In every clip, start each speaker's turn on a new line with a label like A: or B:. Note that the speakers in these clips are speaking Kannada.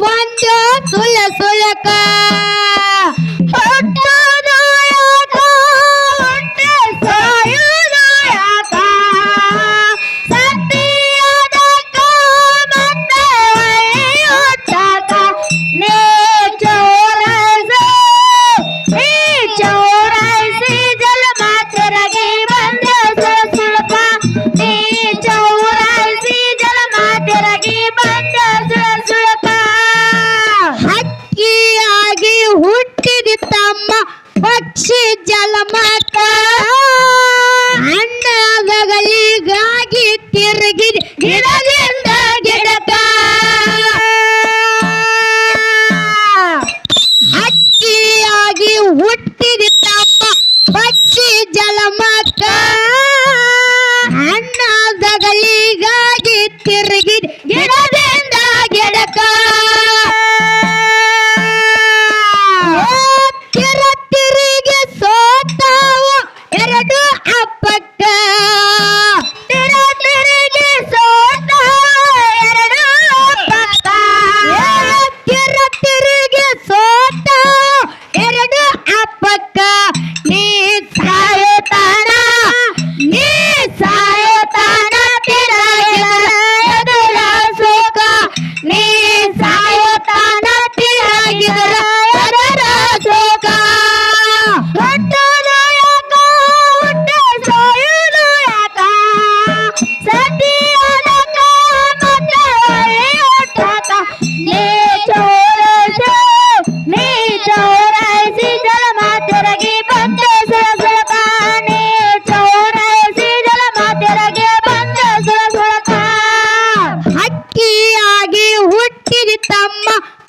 A: One wonderful জ্বালা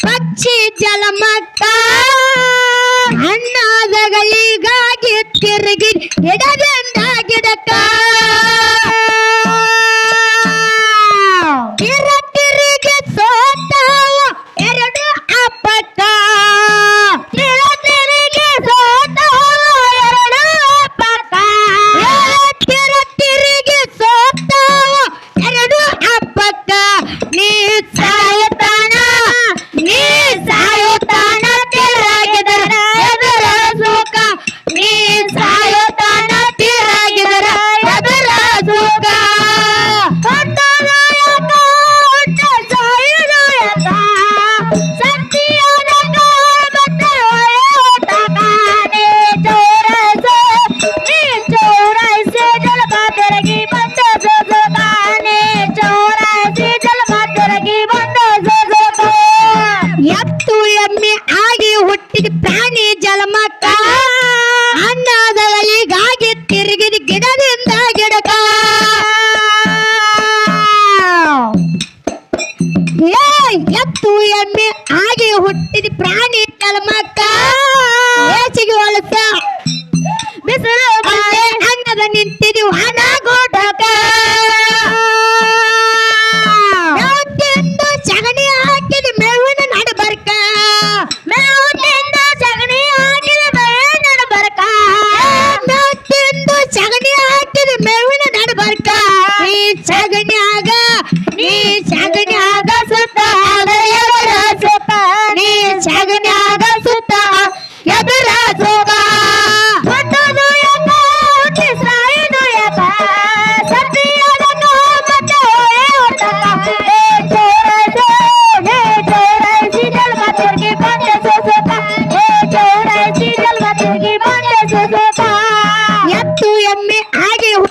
A: ಪಕ್ಷಿ ಜಲಮತ್ತ ಹಣ್ಣಾದಗಳಿಗಾಗಿ ತಿರುಗಿ ಗಿಡದಿಂದ ಗಿಡಕ್ಕ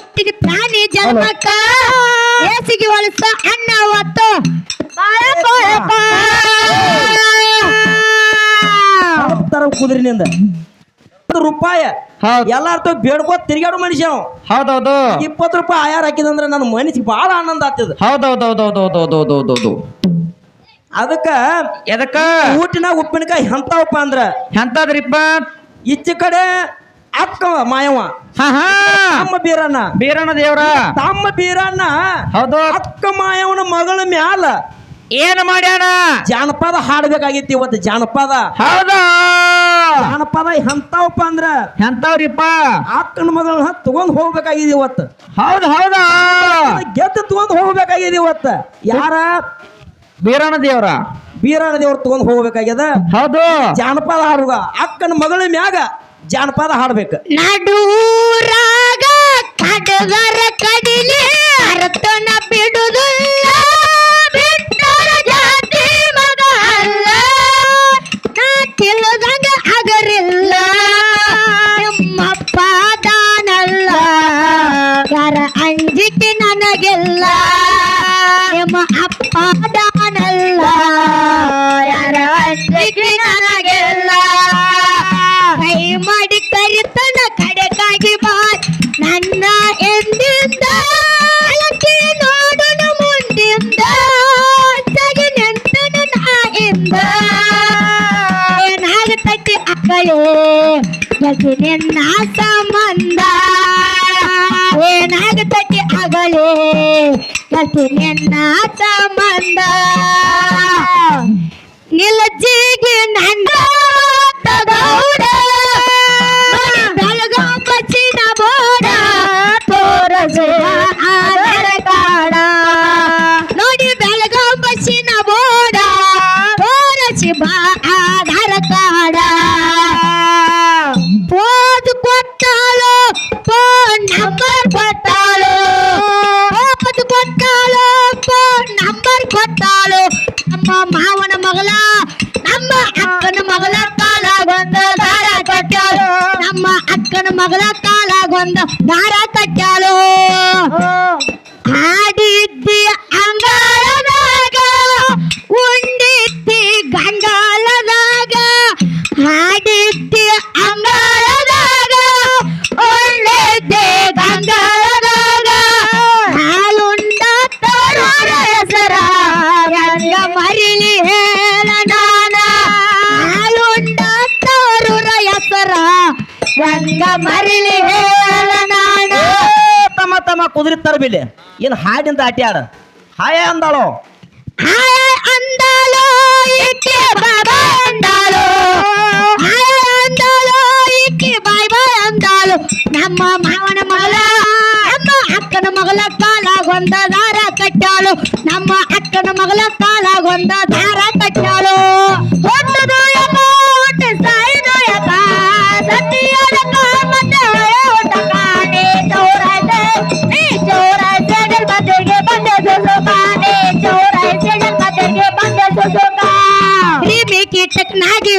A: ಹುಟ್ಟಿದ ಪ್ರಾಣಿ ಜನ್ಮಕ್ಕ ಏಸಿಗೆ ಹೊಲಸ ಅನ್ನ ಒತ್ತು ಬಾಳ
B: ಕುದುರಿನಿಂದ ರೂಪಾಯಿ.
C: ಹೌದು.
B: ಎಲ್ಲಾರ್ತು ಬೇಡ್ಕೊ ತಿರ್ಗಾಡು ಮನುಷ್ಯ
C: ಹೌದೌದು.
B: ಇಪ್ಪತ್ತು ರೂಪಾಯಿ ಆಯಾರ ಹಾಕಿದಂದ್ರೆ ನನ್ನ ಮನಸ್ಸಿಗೆ ಬಹಳ ಆನಂದ ಆಗ್ತದ.
C: ಹೌದೌದೌದೌದೌದೌದೌದೌದು
B: ಅದಕ್ಕ
C: ಎದಕ್ಕ?
B: ಊಟಿನ ಉಪ್ಪಿನಕಾಯಿ ಎಂತಾವಪ್ಪ ಅಂದ್ರ?
C: ಎಂತಾದ್ರಿಪ್ಪ
B: ಈಚೆ ಕಡೆ ಅಕ್ಕವ ಮಾಯವ ತಮ್ಮ ಬೀರಣ್ಣ.
C: ಬೀರಣ್ಣ ದೇವ್ರ.
B: ತಮ್ಮ ಬೀರಣ್ಣ.
C: ಹೌದು.
B: ಅಕ್ಕ ಮಾಯವನ ಮಗಳ ಮ್ಯಾಲ.
C: ಏನ್ ಮಾಡ್ಯಾನ?
B: ಜಾನಪದ ಹಾಡ್ಬೇಕಾಗಿತ್ತು ಇವತ್ತು ಜಾನಪದ.
C: ಹೌದಾ.
B: ಜಾನಪದ ಎಂತಾವಪ್ಪ ಅಂದ್ರ?
C: ಎಂತಾವ್ರಿಪ್ಪ
B: ಅಕ್ಕನ ಮಗಳನ್ನ ತಗೊಂಡ್ ಹೋಗ್ಬೇಕಾಗಿದೆ ಇವತ್ತು.
C: ಹೌದು ಹೌದಾ.
B: ಗೆದ್ದು ತಗೊಂಡ್ ಹೋಗ್ಬೇಕಾಗಿದೆ ಇವತ್ತು. ಯಾರ?
C: ಬೀರಣ್ಣ ದೇವ್ರ.
B: ಬೀರಣ್ಣ ದೇವ್ರ ತಗೊಂಡ್ ಹೋಗ್ಬೇಕಾಗ್ಯದ?
C: ಹೌದು.
B: ಜಾನಪದ ಹಾಡುಗ. ಅಕ್ಕನ ಮಗಳ ಮ್ಯಾಗ. ಜಾನಪದ ಹಾಡ್ಬೇಕು.
A: ನಡೂರಾಗ ಕಡಗರ ಕಡಿಲೆ ಬಿಡುದಿಲ್ಲ. ಮಾಡಿ ಕರಿತನ ಕಡೆಗಾಗಿ ಬಾ. ನನ್ನ ಎಂದಿಂದ ನೋಡೋಣ ಮುಂದಿಂದ ನಿಂತನ ನಾಯಿಂದ ಏನಾಗತೈತಿ ಅಕ್ಕಳೇ? ಯಗಿ ನಿನ್ನ ಸಂಬಂಧ? ಏನಾಗತೈತಿ ಅಗಳೇ ನಿನ್ನ ಸಂಬಂಧ? ನಿಲಜಿಗೆ ನನ್ನ ಬಾ ಆಧಾರ ಕಾಡ ಓದು ಕೊಟ್ಟಾಳು ಫೋನ್ ನಂಬರ್ ಕೊಟ್ಟಾಳು ಓದು ಕೊಟ್ಟಾಳು ಫೋನ್ ನಂಬರ್ ಕೊಟ್ಟಾಳು ನಮ್ಮ ಮಾವನ ಮಗಳ ನಮ್ಮ ಅಕ್ಕನ ಮಗಳ ಕಾಲಾಗೊಂದ ದಾರ ಕಟ್ಟಾಳು ನಮ್ಮ ಅಕ್ಕನ ಮಗಳ ಕಾಲಾಗೊಂದ ದಾರ ಕಟ್ಟಾಳು ಹೆಂಗ ಮರಿಲಿ ಹೇಳ ನಾನ ಹಾಲುಂಡ ತರೋರ ಹೆಸರ ಹೆಂಗ ಮರಿಲಿ ಹೇಳ ನಾನ
B: ತಮ್ಮ ತಮ್ಮ ಕುದುರೆ ತರಬಿಲೆ. ಏನ್ ಹಾಡಿಂದ ಆಟಿ ಆಡ? ಹಾಯ ಅಂದಾಳೋ?
A: ಹಾಯ ಅಂದಾಳೋ ಇಕ್ಕಿ ಬಾಬಾ ಅಂದಾಳೋ. ಹಾಯ ಅಂದಾಳೋ ಇಕ್ಕಿ ಬಾಯ್ ಬಾಯ್ ಅಂದಾಲೋ ನಮ್ಮ ಮಾವನ ಮಗಳ ನಮ್ಮ ಅಕ್ಕನ ಮಗಳ ಕಾಲಾಗೊಂದ ದಾರ ಕಟ್ಟಾಳು. ನಮ್ಮ ಅಕ್ಕನ ಮಗಳ ಕಾಲಾಗೊಂದ ದಾರ ಕಟ್ಟಾಳು.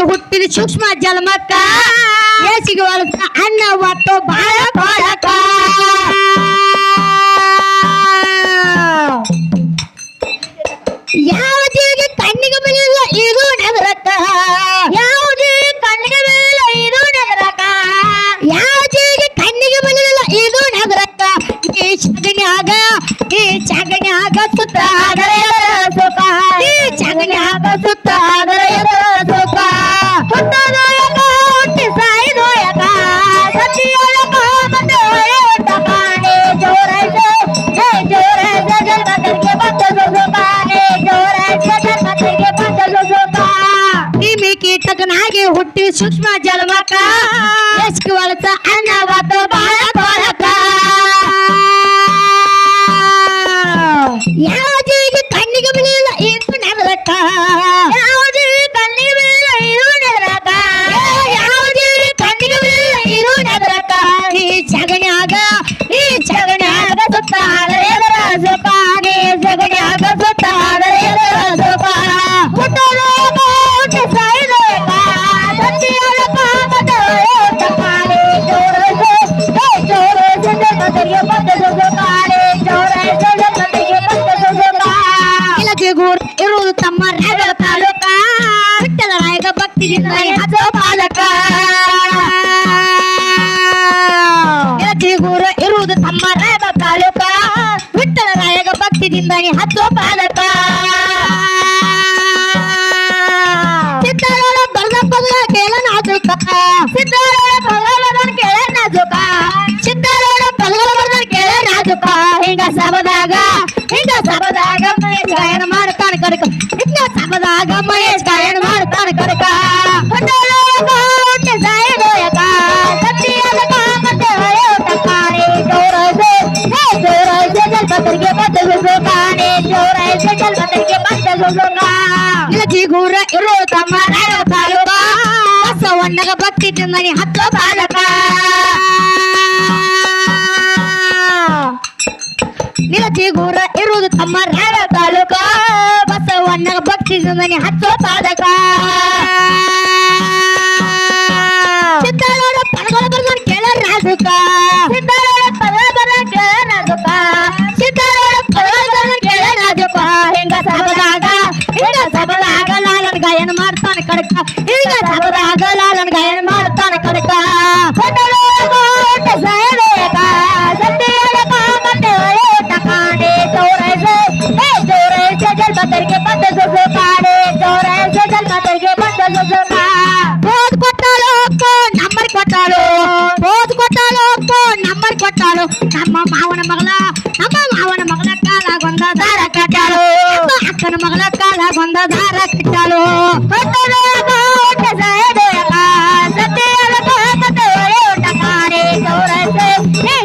A: ಹೊಟ್ಟದು ಸೂಕ್ಷ್ಮ ಜಲಮಕ್ಕ ಒಳಗ ಅನ್ನ ಒಟ್ಟು ಬಾಳ Yeah, ಹಿಂಗ ಸಬದಾಗ ಮಹೇಶ್ ಗಾಯನ ಮಾಡ್ತಾನೆ ಕಡಕ ಹಿಂಗ ಸಬದಾಗ ಮಹೇಶ್ ಗಾಯನ ಮಾಡ್ತಾನೆ ಕಡಕ ಹೊಟ್ಟೆಯೊಳಗ ಹೊಟ್ಟೆ ಸಾಯಗೋಯಕ ಸತ್ಯದಕ ಮತ್ತೆ ಹೊಳೆಯುತ್ತ ಕಾಣೆ ಜೋರೈಸೆ ಹೇ ಜೋರೈಸೆ ಜಲ್ಪತರಿಗೆ ಬಂದ ಸುಸುಕಾಣೆ ಜೋರೈಸೆ ಜಲ್ಪತರಿಗೆ ಬಂದ ಸುಸುಕ ಇಲಜಿ ಚಿಗೂರ ಇರೋ ತಮ್ಮ ರಾಯ ತಾಲೂಕ ಬಸವಣ್ಣಗ ಭಕ್ತಿ ತಿಂದನಿ ಹತ್ತು ಬಾಲಕ ನಿಲಚಿಗೂರ ಇರುವುದು ತಮ್ಮ ರಾಯ ತಾಲೂಕ. ಬಸವಣ್ಣ ಭಕ್ತಿ ಮನೆ ಬರ್ದ ಕೇಳ ರಾಜುಕ. ಹಿಂಗ ಸಬದಾಗ ಲಾಲನ್ ಗಾಯನ ಮಾಡ್ತಾನೆ ಕಡಕ. ಹಿಂಗ ಸಬದಾಗ ಲಾಲನ್ ಗಾಯನ ಮಾಡ್ತಾನೆ ನಮ್ಮ ಅಕ್ಕನ ಮಗಳ ಕಾಲಾಗೊಂದ ದಾರ ಕಟ್ಟಾಳು ಕೊಟ್ಟಳು ಬೋಟ ಸೈದೇಕ ಸತ್ಯದ ಕಾಮತೆ ಒಳೇಟ ಕಾಣೆ ಚೌರೈಸೆ ಏ